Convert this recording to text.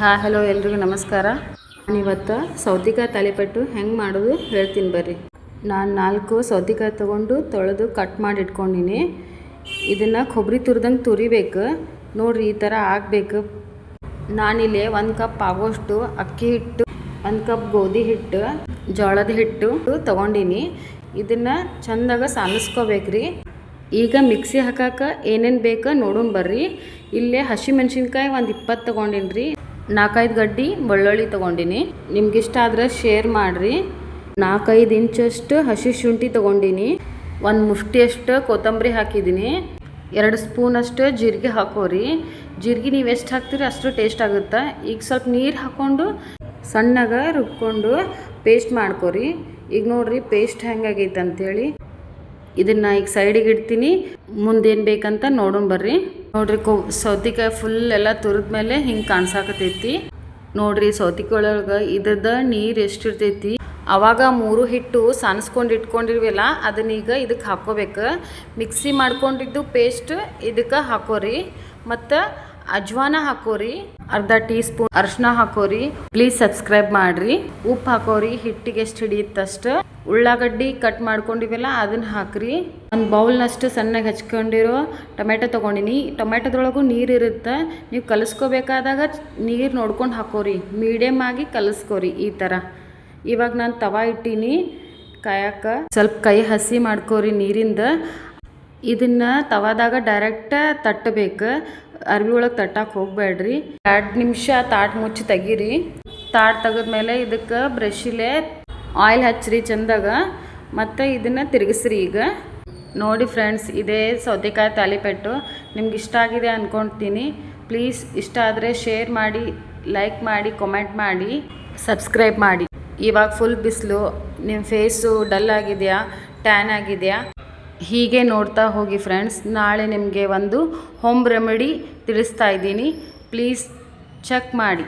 ಹಾಂ ಹಲೋ ಎಲ್ರಿಗೂ ನಮಸ್ಕಾರ. ನಾನಿವತ್ತು ಸೌತಿಕಾಯಿ ತಾಲಿಪಟ್ಟು ಹೆಂಗೆ ಮಾಡೋದು ಹೇಳ್ತೀನಿ ಬರ್ರಿ. ನಾನು ನಾಲ್ಕು ಸೌತಿಕಾಯಿ ತೊಗೊಂಡು ತೊಳೆದು ಕಟ್ ಮಾಡಿ ಇಟ್ಕೊಂಡಿನಿ ಇದನ್ನು ಕೊಬ್ಬರಿ ತುರಿದಂಗೆ ತುರಿಬೇಕು. ನೋಡಿರಿ ಈ ಥರ ಆಗಬೇಕು. ನಾನಿಲ್ಲಿ ಒಂದು ಕಪ್ ಆಗೋಷ್ಟು ಅಕ್ಕಿ ಹಿಟ್ಟು, ಒಂದು ಕಪ್ ಗೋಧಿ ಹಿಟ್ಟು, ಜೋಳದ ಹಿಟ್ಟು ತೊಗೊಂಡಿನಿ. ಇದನ್ನು ಚಂದಾಗ ಸಾಲಿಸ್ಕೋಬೇಕ್ರಿ ಈಗ ಮಿಕ್ಸಿ ಹಾಕಕ್ಕೆ ಏನೇನು ಬೇಕು ನೋಡೋಣ ಬರ್ರಿ. ಇಲ್ಲೇ ಹಸಿ ಮೆಣಸಿನ್ಕಾಯಿ ಒಂದು ಇಪ್ಪತ್ತು ತೊಗೊಂಡಿನಿ ರೀ ನಾಲ್ಕೈದು ಗಡ್ಡಿ ಬೆಳ್ಳುಳ್ಳಿ ತೊಗೊಂಡಿನಿ. ನಿಮ್ಗೆ ಇಷ್ಟ ಆದ್ರೆ ಶೇರ್ ಮಾಡಿರಿ. ನಾಲ್ಕೈದು ಇಂಚಷ್ಟು ಹಸಿ ಶುಂಠಿ ತೊಗೊಂಡಿನಿ. ಒಂದು ಮುಷ್ಟಿಯಷ್ಟು ಕೊತ್ತಂಬರಿ ಹಾಕಿದ್ದೀನಿ ಎರಡು ಸ್ಪೂನಷ್ಟು ಜೀರಿಗೆ ಹಾಕೋರಿ. ಜೀರಿಗೆ ನೀವು ಎಷ್ಟು ಹಾಕ್ತೀರಿ ಅಷ್ಟು ಟೇಸ್ಟ್ ಆಗುತ್ತೆ. ಈಗ ಸ್ವಲ್ಪ ನೀರು ಹಾಕ್ಕೊಂಡು ಸಣ್ಣಗೆ ರುಬ್ಕೊಂಡು ಪೇಸ್ಟ್ ಮಾಡ್ಕೋರಿ. ಈಗ ನೋಡ್ರಿ ಪೇಸ್ಟ್ ಹೆಂಗಾಗೈತೆ ಅಂಥೇಳಿ ಇದನ್ನು ಈಗ ಸೈಡಿಗೆ ಇಡ್ತೀನಿ. ಮುಂದೇನು ಬೇಕಂತ ನೋಡೋಣ ಬರ್ರಿ. ನೋಡ್ರಿ, ಕೋ ಸೌತಿಕಾಯಿ ಫುಲ್ ಎಲ್ಲ ತುರಿದ್ಮೇಲೆ ಹಿಂಗೆ ಕಾಣ್ಸಾಕತೈತಿ. ನೋಡ್ರಿ ಸೌತೆಕಾಯಿ ಇದ್ರದ ನೀರು ಎಷ್ಟಿರ್ತೈತಿ. ಅವಾಗ ಮೂರು ಹಿಟ್ಟು ಸಾನಿಸ್ಕೊಂಡು ಇಟ್ಕೊಂಡಿರ್ವಲ್ಲ ಅದನ್ನೀಗ ಇದಕ್ಕೆ ಹಾಕೋಬೇಕು. ಮಿಕ್ಸಿ ಮಾಡ್ಕೊಂಡಿದ್ದು ಪೇಸ್ಟ್ ಇದಕ್ಕೆ ಹಾಕೋರಿ. ಮತ್ತು ಅಜ್ವಾನ ಹಾಕೋರಿ, ಅರ್ಧ ಟೀ ಸ್ಪೂನ್ ಅರ್ಶಿನ ಹಾಕೋರಿ. ಪ್ಲೀಸ್ ಸಬ್ಸ್ಕ್ರೈಬ್ ಮಾಡ್ರಿ. ಉಪ್ಪು ಹಾಕೋರಿ, ಹಿಟ್ಟಿಗೆ ಎಷ್ಟು ಹಿಡಿಯುತ್ತಷ್ಟು ಉಳ್ಳಾಗಡ್ಡಿ ಕಟ್ ಮಾಡ್ಕೊಂಡಿವಲ್ಲ, ಅದನ್ನ ಹಾಕ್ರಿ. ಒಂದು ಬೌಲ್ನಷ್ಟು ಸಣ್ಣಗೆ ಹಚ್ಕೊಂಡಿರೋ ಟೊಮೆಟೊ ತಗೊಂಡಿನಿ. ಟೊಮೆಟೊದೊಳಗೂ ನೀರು ಇರುತ್ತೆ. ನೀವು ಕಲಿಸ್ಕೋಬೇಕಾದಾಗ ನೀರು ನೋಡ್ಕೊಂಡು ಹಾಕೋರಿ. ಮೀಡಿಯಮ್ ಆಗಿ ಕಲಿಸ್ಕೋರಿ ಈ ಥರ ಇವಾಗ ನಾನು ತವಾ ಇಟ್ಟೀನಿ. ಕಾಯಕ ಸ್ವಲ್ಪ ಕೈ ಹಸಿ ಮಾಡ್ಕೋರಿ ನೀರಿಂದ. ಇದನ್ನ ತವಾದಾಗ ಡೈರೆಕ್ಟ್ ತಟ್ಟಬೇಕು. ಅರ್ವಿ ಒಳಗೆ ತಟ್ಟಕ್ಕೆ ಹೋಗಬೇಡ್ರಿ. ಎರಡು ನಿಮಿಷ ತಾಟ್ ಮುಚ್ಚಿ ತೆಗೀರಿ. ತಾಟ್ ತೆಗೆದ್ಮೇಲೆ ಇದಕ್ಕೆ ಬ್ರಷಿಲೆ ಆಯಿಲ್ ಹಚ್ಚಿರಿ ಚಂದಾಗ. ಮತ್ತು ಇದನ್ನು ತಿರುಗಿಸ್ರಿ ಈಗ. ನೋಡಿ ಫ್ರೆಂಡ್ಸ್, ಇದೇ ಸೌತೆಕಾಯಿ ತಾಲಿಪೆಟ್ಟು. ನಿಮ್ಗೆ ಇಷ್ಟ ಆಗಿದೆ ಅಂದ್ಕೊಳ್ತೀನಿ ಪ್ಲೀಸ್ ಇಷ್ಟ ಆದರೆ ಶೇರ್ ಮಾಡಿ, ಲೈಕ್ ಮಾಡಿ, ಕಮೆಂಟ್ ಮಾಡಿ, ಸಬ್ಸ್ಕ್ರೈಬ್ ಮಾಡಿ. ಇವಾಗ ಫುಲ್ ಬಿಸಿಲು. ನಿಮ್ಮ ಫೇಸು ಡಲ್ ಆಗಿದೆಯಾ ಟ್ಯಾನ್ ಆಗಿದೆಯಾ? ಹೀಗೆ ನೋಡ್ತಾ ಹೋಗಿ ಫ್ರೆಂಡ್ಸ್ ನಾಳೆ ನಿಮಗೆ ಒಂದು ಹೋಮ್ ರೆಮಿಡಿ ತಿಳಿಸ್ತಾ ಇದ್ದೀನಿ. ಪ್ಲೀಸ್ ಚೆಕ್ ಮಾಡಿ.